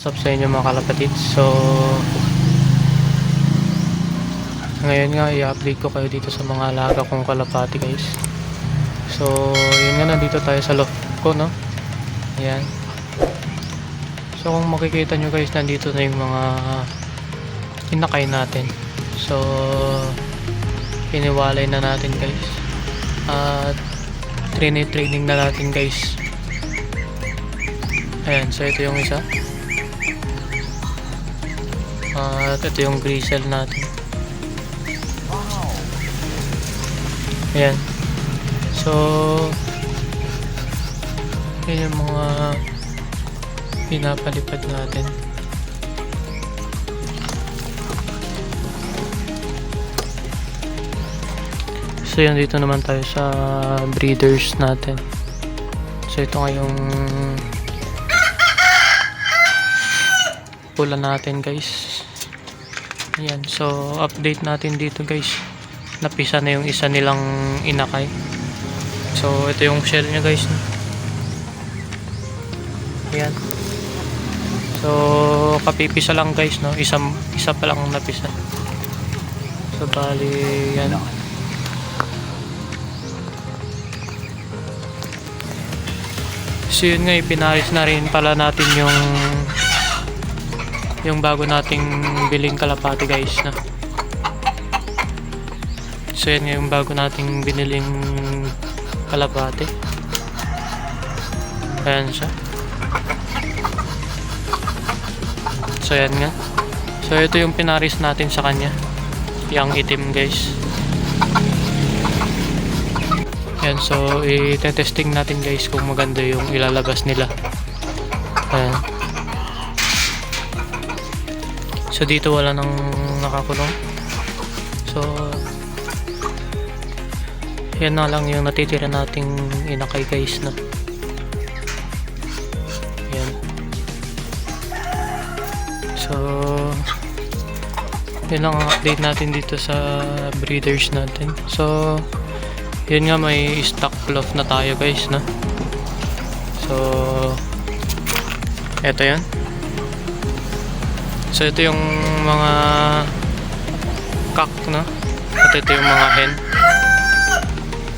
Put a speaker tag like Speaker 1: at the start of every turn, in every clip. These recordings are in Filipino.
Speaker 1: What's up sa inyo mga kalapatid? So, ngayon nga i-update ko kayo dito sa mga alaga kong kalapati guys. So, yun nga nandito tayo sa loft ko, no? Ayan. So, kung makikita nyo guys, nandito na yung mga inakay natin. So, iniwalay na natin guys. At training-training na natin guys. Ayan, so ito yung isa. At ito yung grisel natin. Ayan. So, yun yung mga pinapalipad natin. So yun, dito naman tayo sa breeders natin. So ito nga yung pula natin guys. Ayan, so update natin dito guys. Napisa na yung isa nilang inakay. So ito yung shell niya guys. Ayan. So kapipisa lang guys no. Isa, isa pa lang napisa. So bali yan. So yun nga, ipinaris na rin pala natin yung yung bago nating biling kalapati guys na. So nga yung bago nating biniling kalapati. Ayan siya. So yan nga. So ito yung pinaris natin sa kanya. Yung itim guys. Yan, so i-testing natin guys kung maganda yung ilalabas nila. Ayan. So dito wala nang nakakulong. So yan na lang yung natitira nating inakay guys na. Yan. So yun lang ang update natin dito sa breeders natin. So yun nga may stock cloth na tayo guys no so eto yan so ito yung mga cock no? At ito yung mga hen.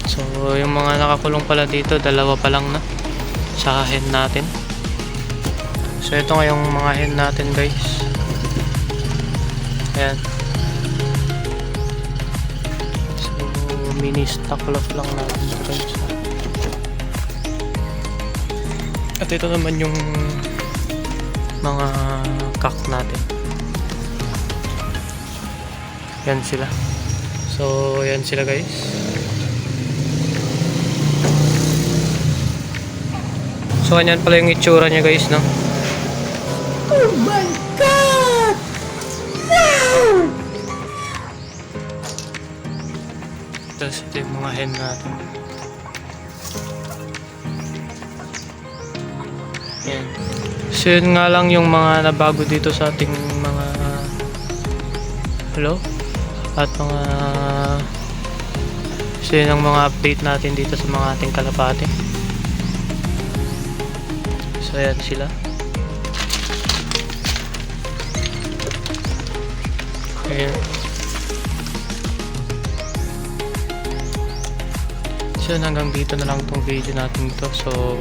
Speaker 1: So yung mga nakakulong pala dito dalawa pa lang na sa hen natin. So ito nga mga hen natin guys. Ayan. Mini stock lang natin guys. At ito naman yung mga kak natin yan sila so yan sila guys so ganyan pala yung itsura niya guys no
Speaker 2: Oh my God! No!
Speaker 1: Tapos ito yung mga hen natin. Yan. So yun nga lang yung mga nabago dito sa ating mga hello at mga so yun ang mga update natin dito sa mga ating kalapate. So yan sila. Ayan. So hanggang dito na lang tong video natin to. So